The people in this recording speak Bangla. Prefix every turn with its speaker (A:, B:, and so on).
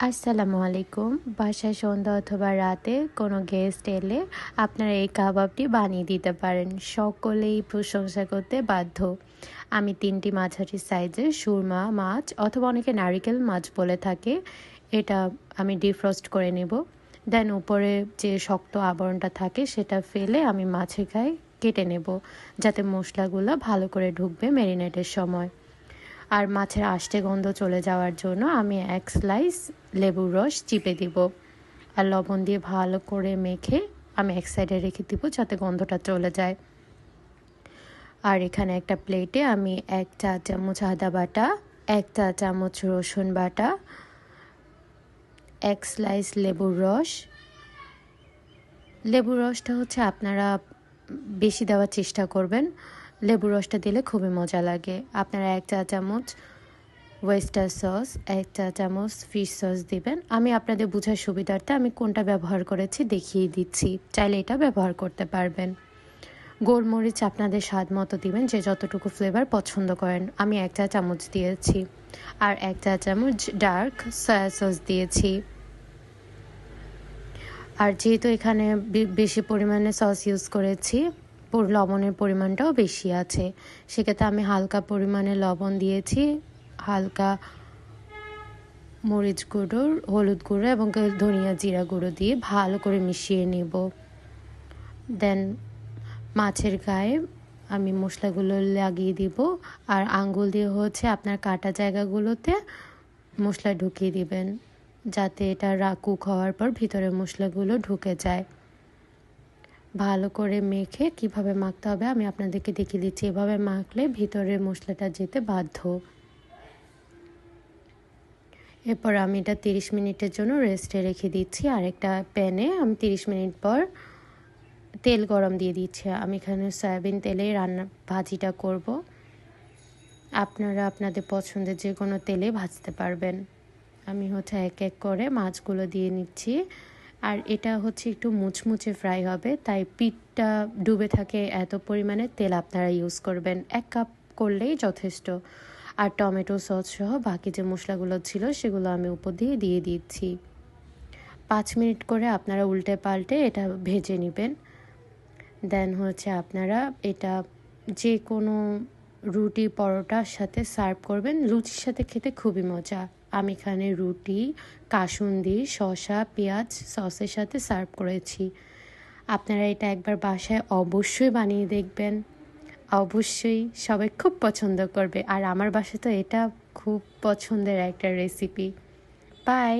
A: আসসালামু আলাইকুম। বাসায় সন্ধ্যা অথবা রাতে কোনো গেস্ট এলে আপনারা এই কাবাবটি বানিয়ে দিতে পারেন। সকলেই প্রশংসা করতে বাধ্য। আমি তিনটি মাঝারি সাইজের সুরমা মাছ অথবা অনেকে নারিকেল মাছ বলে থাকে। এটা আমি ডিফ্রস্ট করে নেব। দেন উপরে যে শক্ত আবরণটা থাকে সেটা ফেলে আমি মাছের গায়ে কেটে নেব। যাতে মশলাগুলো ভালো করে ঢুকবে ম্যারিনেটের সময়। আর মাছের আষ্টে গন্ধ চলে যাওয়ার জন্য আমি এক স্লাইস লেবুর রস চিপে দিব। আর লবণ দিয়ে ভালো করে মেখে আমি এক সাইডে রেখে দিব যাতে গন্ধটা চলে যায়। আর এখানে একটা প্লেটে আমি এক চা চামচ আদা বাটা, এক চা চামচ রসুন বাটা, এক স্লাইস লেবুর রস। লেবুর রসটা হচ্ছে আপনারা বেশি দেওয়ার চেষ্টা করবেন। লেবু রসটা দিলে খুবই মজা লাগে। আপনারা এক চা চামচ ওয়েস্টার সস এক চা চামচ ফিশ সস দিবেন। আমি আপনাদের বোঝার সুবিধার্থে আমি কোনটা ব্যবহার করেছি দেখিয়ে দিচ্ছি। চাইলে এটা ব্যবহার করতে পারবেন। গোলমরিচ আপনাদের স্বাদ মতো দিবেন, যে যতটুকু ফ্লেভার পছন্দ করেন। আমি এক চা চামচ দিয়েছি। আর এক চা চামচ ডার্ক সয়া সস দিয়েছি। আর যেহেতু এখানে বেশি পরিমাণে সস ইউজ করেছি লবণের পরিমাণটাও বেশি আছে। সেক্ষেত্রে আমি হালকা পরিমাণে লবণ দিয়েছি, হালকা মরিচ গুঁড়ো, হলুদ গুঁড়ো এবং ধনিয়া জিরা গুঁড়ো দিয়ে ভালো করে মিশিয়ে নেব। দেন মাছের গায়ে আমি মশলাগুলো লাগিয়ে দিব আর আঙ্গুল দিয়ে হচ্ছে আপনার কাটা জায়গাগুলোতে মশলা ঢুকিয়ে দিবেন, যাতে এটা কুক হওয়ার পর ভিতরে মশলাগুলো ঢুকে যায়। ভালো করে মেখে কীভাবে মাখতে হবে আমি আপনাদেরকে দেখিয়ে দিচ্ছি। এভাবে মাখলে ভিতরের মশলাটা যেতে বাধ্য। এরপর আমি এটা তিরিশ মিনিটের জন্য রেস্টে রেখে দিচ্ছি। আর একটা প্যানে আমি তিরিশ মিনিট পর তেল গরম দিয়ে দিচ্ছি। আমি এখানে সয়াবিন তেলে রান্না, ভাজিটা করব। আপনারা আপনাদের পছন্দের যে কোনো তেলে ভাজতে পারবেন। আমি হচ্ছে এক এক করে মাছগুলো দিয়ে নিচ্ছি। আর এটা হচ্ছে একটু মুচমুচে ফ্রাই হবে, তাই পিঠটা ডুবে থাকে এত পরিমাণে তেল আপনারা ইউজ করবেন। এক কাপ করলেই যথেষ্ট। আর টমেটো সস সহ বাকি যে মশলাগুলো ছিল সেগুলো আমি উপর দিয়ে দিয়ে দিচ্ছি। পাঁচ মিনিট করে আপনারা উল্টে পাল্টে এটা ভেজে নেবেন। দেন হচ্ছে আপনারা এটা যে কোনো রুটি পরোটার সাথে সার্ভ করবেন। লুচির সাথে খেতে খুবই মজা। আমি এখানে রুটি, কাসুন্দি, শসা, পেঁয়াজ, সসের সাথে সার্ভ করেছি। আপনারা এটা একবার বাসায় অবশ্যই বানিয়ে দেখবেন। অবশ্যই সবাই খুব পছন্দ করবে। আর আমার বাসায় তো এটা খুব পছন্দের একটা রেসিপি বাই